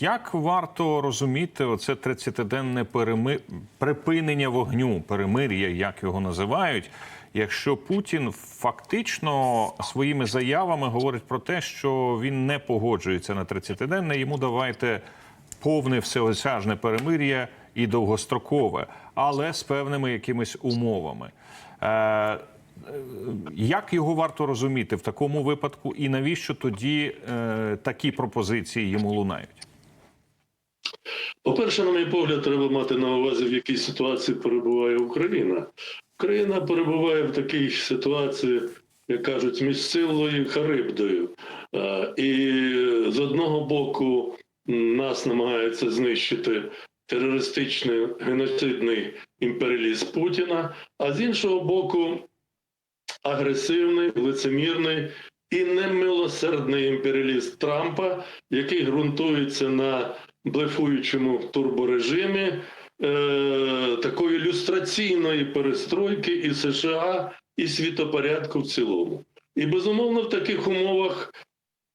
Як варто розуміти оце 30-денне переми... припинення вогню, перемир'я, як його називають, якщо Путін фактично своїми заявами говорить про те, що він не погоджується на 30-денне, йому давайте повне всеосяжне перемир'я і довгострокове, але з певними якимись умовами. Е, як його варто розуміти в такому випадку, і навіщо тоді е, такі пропозиції йому лунають? По-перше, на мій погляд, треба мати на увазі, в якій ситуації перебуває Україна. Україна перебуває в такій ситуації, як кажуть, між силою і Харибдою. Е, І з одного боку нас намагається знищити терористичний геноцидний імперіалізм Путіна, а з іншого боку, агресивний, лицемірний і немилосердний імперіаліст Трампа, який ґрунтується на блефуючому турборежимі е, такої люстраційної перестройки і США, і світопорядку в цілому. І безумовно в таких умовах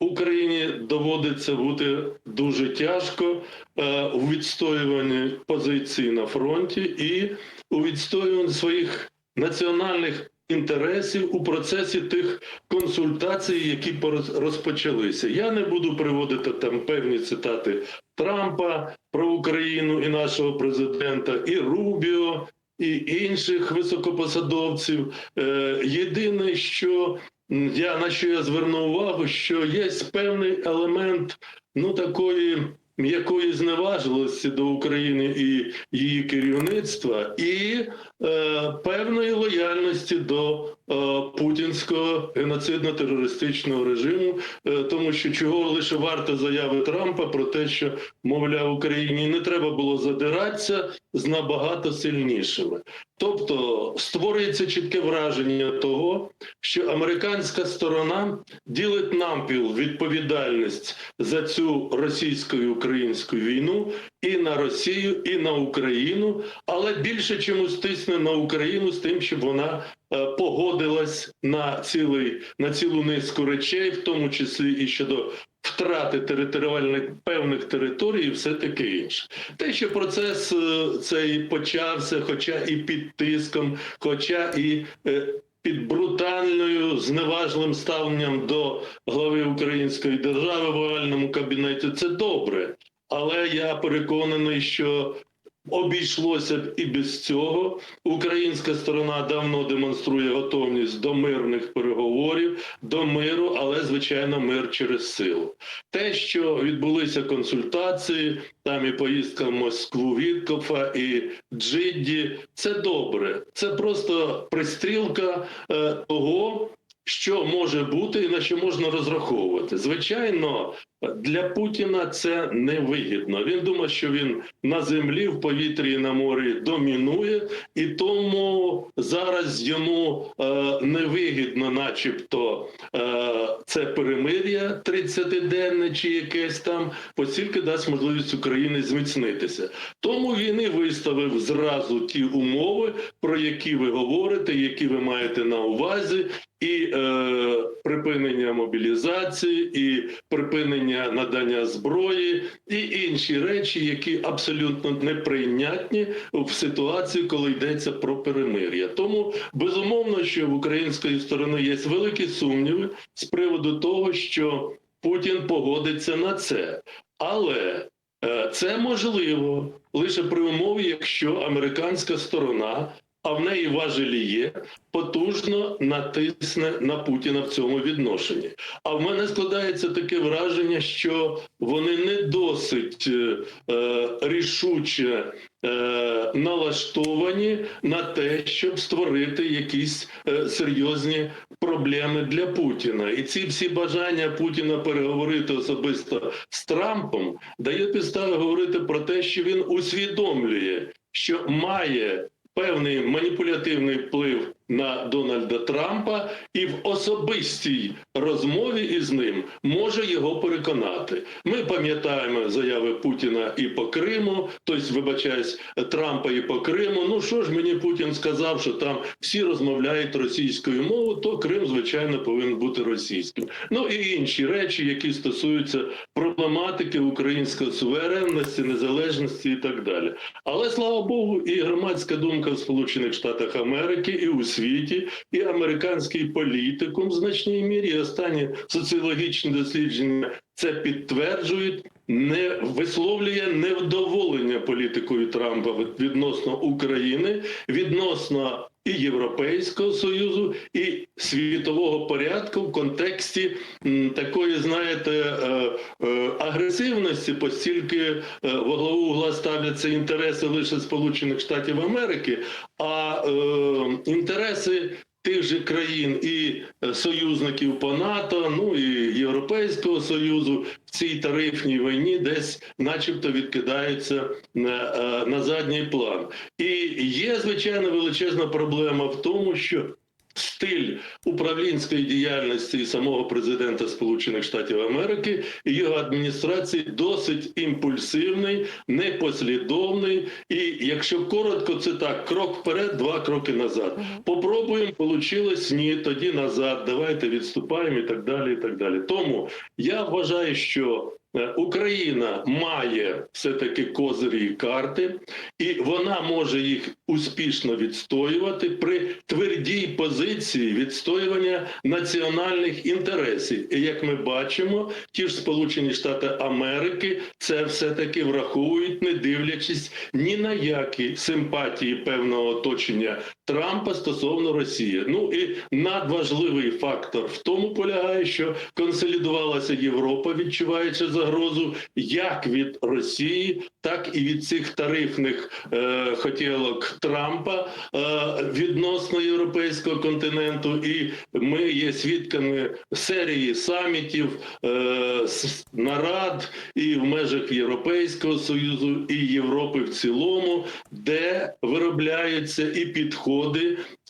Україні доводиться бути дуже тяжко е, у відстоюванні позицій на фронті і у відстоюванні своїх національних інтересів у процесі тих консультацій, які розпочалися. Я не буду приводити там певні цитати Трампа про Україну і нашого президента, і Рубіо, і інших високопосадовців. Е, Єдине, що я на що я зверну увагу, що є певний елемент ну такої м'якої зневажливості до України і її керівництва, і е, певної лояльності до путінського геноцидно-терористичного режиму, е, тому що чого лише варто заяви Трампа про те, що мовляв Україні не треба було задиратися з набагато сильнішими. Тобто створюється чітке враження того, що американська сторона ділить нампіл відповідальність за цю російсько-українську війну і на Росію, і на Україну, але більше чомусь тисне на Україну з тим, щоб вона е, погодилась на цілий на цілу низку речей, в тому числі і щодо втрати територіальних певних територій, і все таке інше. Те, що процес е, цей почався, хоча і під тиском, хоча і е, під брутальною зневажливим ставленням до глави української держави в овальному кабінеті, це добре. Але я переконаний, що обійшлося б і без цього. Українська сторона давно демонструє готовність до мирних переговорів, до миру, але звичайно, мир через силу. Те, що відбулися консультації, там і поїздка в Москву Віткофа і Джидді, це добре. Це просто пристрілка е, того. Що може бути і на що можна розраховувати? Звичайно, для Путіна це невигідно. Він думає, що він на землі, в повітрі і на морі домінує, і тому зараз йому е, невигідно, начебто, е, це перемир'я 30-денне чи якесь там, оскільки дасть можливість Україні зміцнитися. Тому він і виставив зразу ті умови, про які ви говорите, які ви маєте на увазі, і е, припинення мобілізації, і припинення надання зброї, і інші речі, які абсолютно неприйнятні в ситуації, коли йдеться про перемир'я. Тому безумовно, що в української сторони є великі сумніви з приводу того, що Путін погодиться на це, але е, це можливо лише при умові, якщо американська сторона. А в неї важелі є, потужно натисне на Путіна в цьому відношенні. А в мене складається таке враження, що вони не досить е, е, рішуче е, налаштовані на те, щоб створити якісь е, серйозні проблеми для Путіна. І ці всі бажання Путіна переговорити особисто з Трампом дає підстави говорити про те, що він усвідомлює, що має певний маніпулятивний вплив на Дональда Трампа і в особистій розмові із ним може його переконати. Ми пам'ятаємо заяви Путіна і по Криму, тобто, вибачаюсь, Трампа і по Криму. Ну що ж мені Путін сказав, що там всі розмовляють російською мовою, то Крим, звичайно, повинен бути російським. Ну і інші речі, які стосуються проблематики української суверенності, незалежності і так далі. Але слава Богу, і громадська думка в Сполучених Штатах Америки, і у світі, і американський політикум в значній мірі, останні соціологічні дослідження це підтверджують. Не висловлює невдоволення політикою Трампа відносно України, відносно і Європейського союзу, і світового порядку в контексті такої, знаєте, е, е, агресивності, постільки е, во главу угла ставляться інтереси лише Сполучених Штатів Америки, а інтереси. Тих же країн і е, союзників по НАТО, ну і Європейського союзу в цій тарифній війні десь, начебто, відкидаються на, е, на задній план. І є звичайно величезна проблема в тому, що стиль управлінської діяльності і самого президента Сполучених Штатів Америки і його адміністрації досить імпульсивний, непослідовний. І якщо коротко, це так: крок вперед, два кроки назад. Попробуємо, получилось ні, тоді назад. Давайте відступаємо і так далі. І так далі. Тому я вважаю, що. Е, Україна має все-таки козирі і карти, і вона може їх успішно відстоювати при твердій позиції відстоювання національних інтересів. І як ми бачимо, ті ж Сполучені Штати Америки це все-таки враховують, не дивлячись ні на які симпатії певного оточення Трампа стосовно Росії. Ну і надважливий фактор в тому полягає, що консолідувалася Європа, відчуваючи загрозу як від Росії, так і від цих тарифних е, хотілок Трампа е, відносно європейського континенту. І ми є свідками серії самітів, е, нарад і в межах Європейського союзу і Європи в цілому, де виробляються і підходи.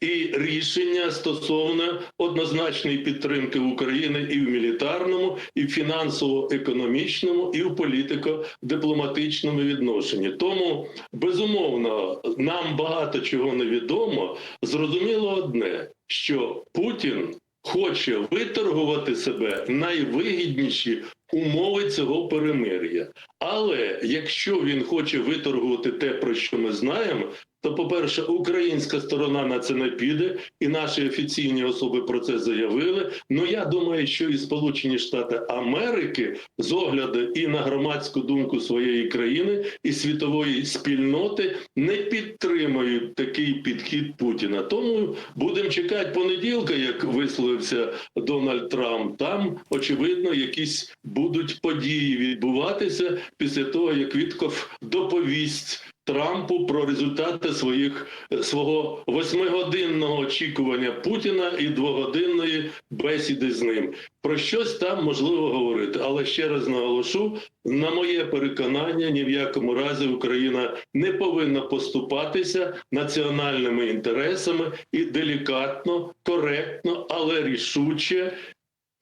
І рішення стосовно однозначної підтримки України і в мілітарному, і в фінансово-економічному, і в політико-дипломатичному відношенні. Тому безумовно нам багато чого не відомо. Зрозуміло одне, що Путін хоче виторгувати себе найвигідніші умови цього перемир'я. Але якщо він хоче виторгувати те, про що ми знаємо, то, по-перше, українська сторона на це не піде, і наші офіційні особи про це заявили. Ну я думаю, що і Сполучені Штати Америки з огляду і на громадську думку своєї країни і світової спільноти не підтримують такий підхід Путіна. Тому будемо чекати понеділка, як висловився Дональд Трамп. Там очевидно якісь будуть події відбуватися після того, як Вітков доповість. Трампу про результати своїх свого восьмигодинного очікування Путіна і двогодинної бесіди з ним. Про щось там можливо говорити, але ще раз наголошу: на моє переконання, ні в якому разі Україна не повинна поступатися національними інтересами і делікатно, коректно, але рішуче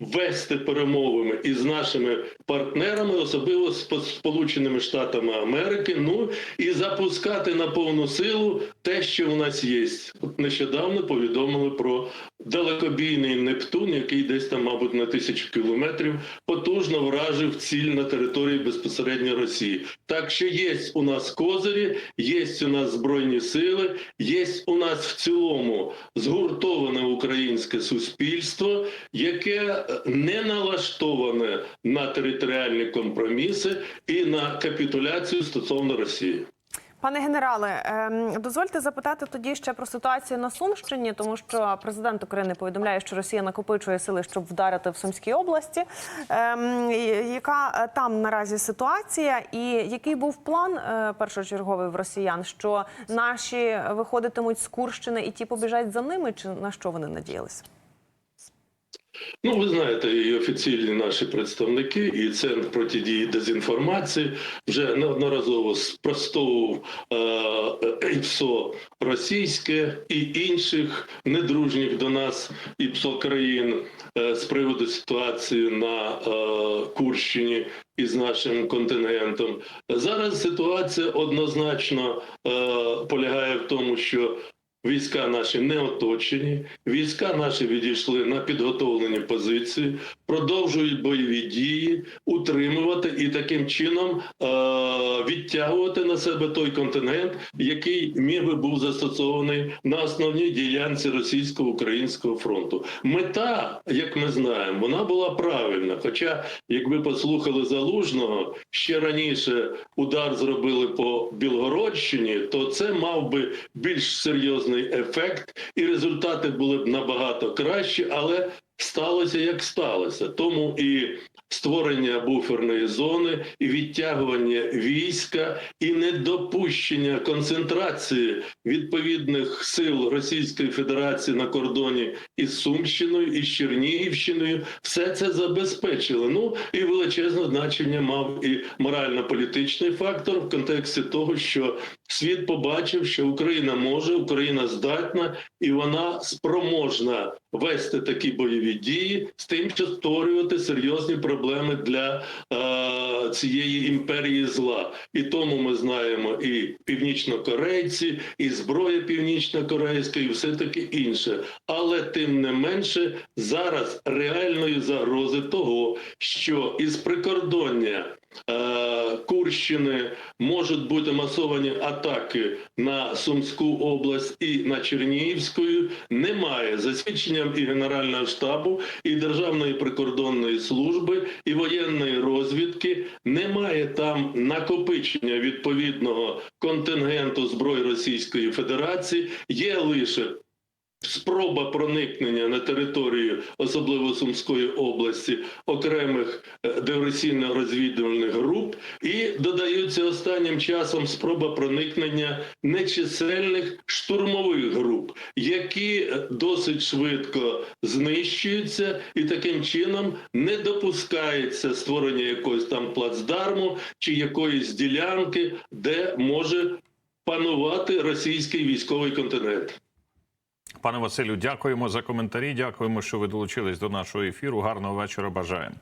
вести перемовами із нашими партнерами, особливо з Сполученими Штатами Америки. Ну і запускати на повну силу те, що у нас є. Нещодавно повідомили про далекобійний Нептун, який десь там, мабуть, на тисячу кілометрів потужно вражив ціль на території безпосередньо Росії. Так що є у нас козирі, є у нас збройні сили, є у нас в цілому згуртоване українське суспільство, яке не налаштоване на територіальні компроміси і на капітуляцію стосовно Росії. Пане генерале, ем, дозвольте запитати тоді ще про ситуацію на Сумщині, тому що президент України повідомляє, що Росія накопичує сили, щоб вдарити в Сумській області. Ем, Яка е, там наразі ситуація, і який був план е, першочерговий в росіян? Що наші виходитимуть з Курщини і ті побіжать за ними, чи на що вони надіялися? Ну, ви знаєте, і офіційні наші представники, і Центр протидії дезінформації вже неодноразово спростовував е, ІПСО російське і інших недружніх до нас ІПСО країн е, з приводу ситуації на е, Курщині із нашим контингентом. Зараз ситуація однозначно е, полягає в тому, що Війська наші не оточені, війська наші відійшли на підготовлені позиції, продовжують бойові дії, утримувати і таким чином е- відтягувати на себе той контингент, який міг би був застосований на основній ділянці російсько-українського фронту. Мета, як ми знаємо, вона була правильна. Хоча, якби послухали залужного, ще раніше удар зробили по Білгородщині, то це мав би більш серйозний ефект, і результати були б набагато кращі, але сталося як сталося. Тому і створення буферної зони, і відтягування війська, і недопущення концентрації відповідних сил Російської Федерації на кордоні із Сумщиною і Чернігівщиною, все це забезпечили. Ну і величезне значення мав і морально-політичний фактор в контексті того, що світ побачив, що Україна може, Україна здатна і вона спроможна вести такі бойові дії з тим, щоб створювати серйозні проблеми для е, цієї імперії зла. І тому ми знаємо і північнокорейці, і зброя північнокорейська, і все таке інше. Але тим не менше зараз реальної загрози того, що із прикордоння. Е, Курщини можуть бути масовані атаки на Сумську область і на Чернігівську. Немає за свідченням і Генерального штабу, і Державної прикордонної служби, і воєнної розвідки. Немає там накопичення відповідного контингенту зброї Російської Федерації. Є лише Спроба проникнення на територію, особливо Сумської області, окремих е, диверсійно-розвідувальних груп, і додаються останнім часом спроба проникнення нечисельних штурмових груп, які е, досить швидко знищуються, і таким чином не допускається створення якогось там плацдарму чи якоїсь ділянки, де може панувати російський військовий континент. Пане Василю, дякуємо за коментарі. Дякуємо, що ви долучились до нашого ефіру. Гарного вечора. Бажаємо.